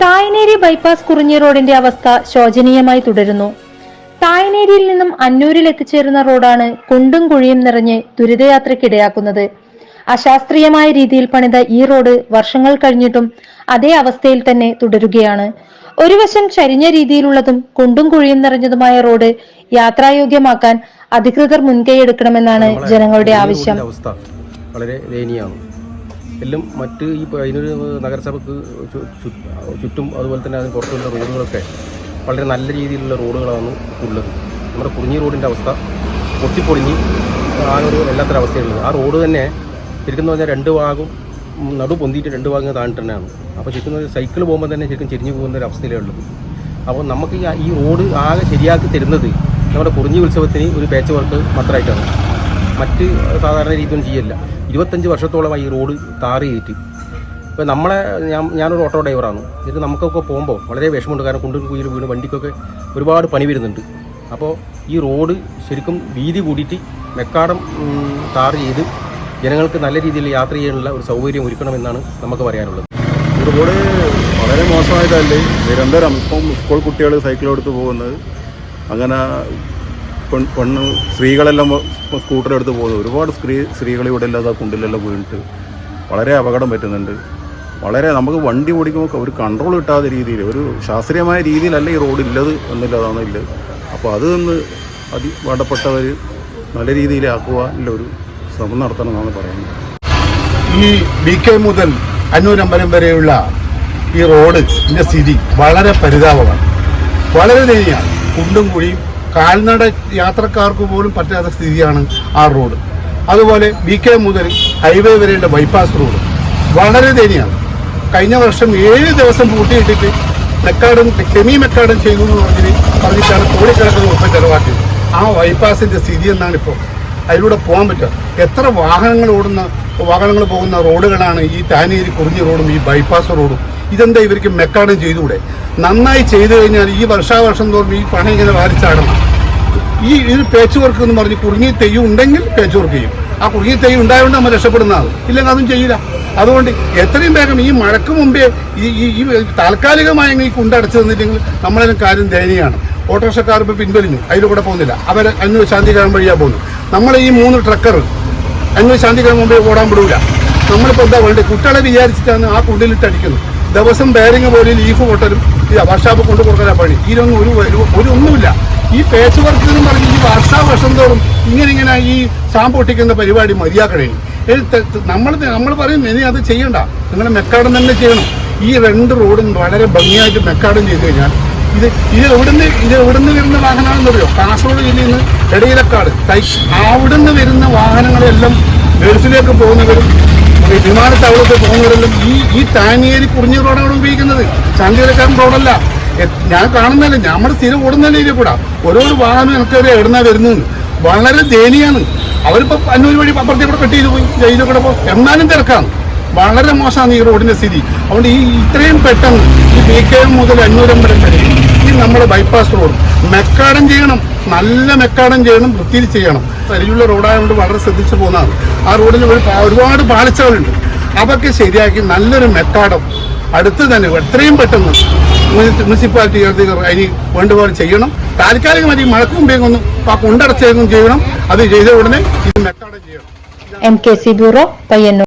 Tayaneri bypass കുറിഞ്ഞി റോഡിന്റെ അവസ്ഥ ശോചനീയമായി തുടരുന്നു. തായനേരിയിൽ നിന്നും അന്നൂരിൽ എത്തിച്ചേരുന്ന റോഡാണ് കുണ്ടും കുഴിയും നിറഞ്ഞ് ദുരിതയാത്രയ്ക്കിടയാക്കുന്നത്. അശാസ്ത്രീയമായ രീതിയിൽ പണിത ഈ റോഡ് വർഷങ്ങൾ കഴിഞ്ഞിട്ടും അതേ അവസ്ഥയിൽ തന്നെ തുടരുകയാണ്. ഒരു വശം ചരിഞ്ഞ രീതിയിലുള്ളതും കുണ്ടും കുഴിയും നിറഞ്ഞതുമായ റോഡ് യാത്രായോഗ്യമാക്കാൻ അധികൃതർ മുൻകൈയെടുക്കണമെന്നാണ് എടുക്കണമെന്നാണ് ജനങ്ങളുടെ ആവശ്യം. വളരെ ദയനീയമാണ്. എല്ലാം മറ്റ് ഈ അതിനൊരു നഗരസഭക്ക് ചുറ്റും അതുപോലെ തന്നെ അതിന് പുറത്തുള്ള റോഡുകളൊക്കെ വളരെ നല്ല രീതിയിലുള്ള റോഡുകളാണ് ഉള്ളത്. നമ്മുടെ കുറിഞ്ഞി റോഡിന്റെ അവസ്ഥ പൊട്ടിപ്പൊളിഞ്ഞ് ആ ഒരു എല്ലാത്തരം അവസ്ഥയുള്ളത് ആ റോഡ് തന്നെ ശരിക്കും പറഞ്ഞാൽ രണ്ട് ഭാഗം നടു പൊന്തിയിട്ട് രണ്ട് ഭാഗം താഴ്ന്നിട്ട് തന്നെയാണ്. അപ്പോൾ ശരിക്കും സൈക്കിൾ പോകുമ്പോൾ തന്നെ ശരിക്കും ചെരിഞ്ഞു പോകുന്ന ഒരു അവസ്ഥയിലേ ഉള്ളത് അപ്പോൾ നമുക്ക് ഈ റോഡ് ആകെ ശരിയാക്കി തരുന്നത് നമ്മുടെ കുറിഞ്ഞി ഉത്സവത്തിന് ഒരു പേച്ച് വർക്ക് മാത്രമായിട്ടാണ്. മറ്റ് സാധാരണ രീതിയൊന്നും ചെയ്യല്ല ഇരുപത്തഞ്ച് വർഷത്തോളമായി ഈ റോഡ് താറ് കയറ്റി. ഇപ്പോൾ നമ്മളെ ഞാൻ ഞാനൊരു ഓട്ടോ ഡ്രൈവറാണ്. ഇത് നമുക്കൊക്കെ പോകുമ്പോൾ വളരെ വിഷമമുണ്ട്. കാരണം കുണ്ടും കുയിൽ വീണ് വണ്ടിക്കൊക്കെ ഒരുപാട് പണി വരുന്നുണ്ട്. അപ്പോൾ ഈ റോഡ് ശരിക്കും വീതി കൂടിയിട്ട് മെക്കാടം താർ ചെയ്ത് ജനങ്ങൾക്ക് നല്ല രീതിയിൽ യാത്ര ചെയ്യാനുള്ള ഒരു സൗകര്യം ഒരുക്കണമെന്നാണ് നമുക്ക് പറയാനുള്ളത്. ഈ റോഡ് വളരെ മോശമായതല്ലേ? നിരന്തരം ഇപ്പം സ്കൂൾ കുട്ടികൾ സൈക്കിളെടുത്ത് പോകുന്നത്. അങ്ങനെ പെൺ പെണ്ണ് സ്ത്രീകളെല്ലാം സ്കൂട്ടറെടുത്ത് പോകുന്നു. ഒരുപാട് സ്ത്രീ സ്ത്രീകൾ ഇവിടെ ഇല്ലാതെ കുണ്ടിലെല്ലാം വീണിട്ട് വളരെ അപകടം പറ്റുന്നുണ്ട്. വളരെ നമുക്ക് വണ്ടി ഓടിക്കുമ്പോൾ ഒരു കൺട്രോൾ കിട്ടാത്ത രീതിയിൽ ഒരു ശാസ്ത്രീയമായ രീതിയിലല്ല ഈ റോഡ് ഇല്ലത് എന്നുള്ളതാണ് ഇല്ല അപ്പോൾ അത് നിന്ന് അതി വേണ്ടപ്പെട്ടവർ നല്ല രീതിയിലാക്കുവാനുള്ള ഒരു ശ്രമം നടത്തണമെന്നാണ് പറയുന്നത്. ഈ ബി കെ മുതൽ അന്നൂരമ്പലം വരെയുള്ള ഈ റോഡിന്റെ സ്ഥിതി വളരെ പരിതാപമാണ്. വളരെ ദയനീയമാണ്. കുണ്ടും കുഴിയും കാൽനട യാത്രക്കാർക്ക് പോലും പറ്റാത്ത സ്ഥിതിയാണ് ആ റോഡ്. അതുപോലെ ബി കെ മുതൽ ഹൈവേ വരെയുള്ള ബൈപ്പാസ് റോഡ്. വളരെ ദയനീയമാണ്. കഴിഞ്ഞ വർഷം ഏഴ് ദിവസം പൂട്ടിയിട്ടിട്ട് മെക്കാടും സെമി മെക്കാടും ചെയ്തു എന്ന് പറഞ്ഞിട്ട് പറഞ്ഞിട്ടാണ് കോടിക്കണക്കിന് ഒപ്പം ചെലവാക്കിയത്. ആ ബൈപ്പാസിന്റെ സ്ഥിതി എന്നാണ് ഇപ്പോൾ അതിലൂടെ പോകാൻ പറ്റുക. എത്ര വാഹനങ്ങൾ ഓടുന്ന വാഹനങ്ങൾ പോകുന്ന റോഡുകളാണ് ഈ താനേരി കുറിഞ്ഞി റോഡും ഈ ബൈപ്പാസ് റോഡും. ഇതെന്താ ഇവർക്ക് മെക്കാഡം ചെയ്തുകൂടെ? നന്നായി ചെയ്തു കഴിഞ്ഞാൽ ഈ വർഷാവർഷം തോറും ഈ പണി ഇങ്ങനെ വാരിച്ചാടണം ഈ ഇത് പേച്ച് വർക്ക് എന്ന് പറഞ്ഞ് കുറുങ്ങി തെയ്യം ഉണ്ടെങ്കിൽ പേച്ച് വർക്ക് ചെയ്യും. ആ കുറുങ്ങി തെയ്യം ഉണ്ടായതുകൊണ്ട് നമ്മൾ രക്ഷപ്പെടുന്നതാണ് ഇല്ലെങ്കിൽ അതും ചെയ്യില്ല. അതുകൊണ്ട് എത്രയും വേഗം ഈ മഴക്ക് മുമ്പേ ഈ ഈ താൽക്കാലികമായി ഈ കുണ്ടടച്ചു തന്നില്ലെങ്കിൽ നമ്മളതിന് കാര്യം ദയനീയമാണ്. ഓട്ടോറിക്ഷക്കാർ ഇപ്പോൾ പിൻവലിഞ്ഞു. അതിലൂടെ പോകുന്നില്ല. അവർ അന്വ ശാന്തികരം വഴിയാണ് പോകുന്നത്. നമ്മളെ ഈ മൂന്ന് ട്രക്കർ അന്വ ശാന്തികരം മുമ്പേ ഓടാൻ വിടൂല. നമ്മളിപ്പോൾ എന്താ വേണ്ടത് കുട്ടികളെ വിചാരിച്ചിട്ടാണ് ആ കുണ്ടിലിട്ട് അടിക്കുന്നത് ദിവസം ബെയറിങ് പോലെ ലീഫ് പൊട്ടലും ഈ വർഷാപ്പ് കൊണ്ടു കൊടുക്കലാ പണി. ഇതിനൊന്നും ഒരു ഒരു- ഒന്നുമില്ല. ഈ പേച്ച് വർക്ക് എന്ന് പറഞ്ഞ് ഈ വർഷാ വർഷം തോറും ഇങ്ങനെ ഇങ്ങനെ ഈ സാമ്പ് പൊട്ടിക്കുന്ന പരിപാടി മതിയാക്കണേ. നമ്മൾ നമ്മൾ പറയും ഇനി അത് ചെയ്യണ്ട. നിങ്ങൾ മെക്കാടം തന്നെ ചെയ്യണം. ഈ രണ്ട് റോഡും വളരെ ഭംഗിയായിട്ട് മെക്കാടം ചെയ്ത് കഴിഞ്ഞാൽ ഇത് ഇത് എവിടുന്ന് ഇത് എവിടുന്ന് വരുന്ന വാഹനമാണെന്ന് അറിയോ കാസർഗോഡ് ജില്ലയിൽ നിന്ന് ഇടയിലക്കാട് അവിടുന്ന് വരുന്ന വാഹനങ്ങളെല്ലാം ഗൾഫിലേക്ക് പോകുന്നവരും വിമാനത്താവളത്തിൽ പോകുന്നവരെല്ലാം ഈ ഈ താനിയേരി കുറിഞ്ഞ റോഡാണ് ഉപയോഗിക്കുന്നത്. ചാന്തിയിലക്കാരൻ റോഡല്ല. ഞാൻ കാണുന്നല്ലേ നമ്മുടെ സ്ഥിരം ഓടുന്നല്ലേ ഇതിൽ കൂടാ. ഓരോ വാഹനം എനിക്കറിയാം എവിടുന്നാ വരുന്നത്. വളരെ ദയനീയാണ്. അവരിപ്പോ അന്നൂർ വഴി അപ്പുറത്തേക്ക് കൂടെ കെട്ടി ചെയ്തു പോയി ജയിലിൽ കൂടെ പോകും എന്നാലും തിരക്കാണ്. വളരെ മോശമാണ് ഈ റോഡിന്റെ സ്ഥിതി. അതുകൊണ്ട് ഈ ഇത്രയും പെട്ടെന്ന് ഈ ബി കെ എം മുതൽ അഞ്ഞൂരമ്പലം വരെ ഈ നമ്മൾ ബൈപ്പാസ് റോഡ് മെക്കാടം ചെയ്യണം. നല്ല മെക്കാടം ചെയ്യണം വൃത്തിയിൽ ചെയ്യണം. അരിയുള്ള റോഡായതുകൊണ്ട് വളരെ ശ്രദ്ധിച്ചു പോകുന്നതാണ്. ആ റോഡിൽ ഒരു ഒരുപാട് പാളിച്ചകളുണ്ട്. അതൊക്കെ ശരിയാക്കി നല്ലൊരു മെക്കാടം. അടുത്ത് തന്നെ എത്രയും പെട്ടെന്ന് മുനിസിപ്പാലിറ്റി അധികൃതർ അതിന് വേണ്ടുപോലെ ചെയ്യണം. താൽക്കാലികമായി മഴക്ക് മുമ്പേ ഒന്ന് ആ കൊണ്ടടച്ചേക്കും ചെയ്യണം. അത് ചെയ്ത ഉടനെ ഇത് മെക്കാടം ചെയ്യണം. M K C bureau Payyanur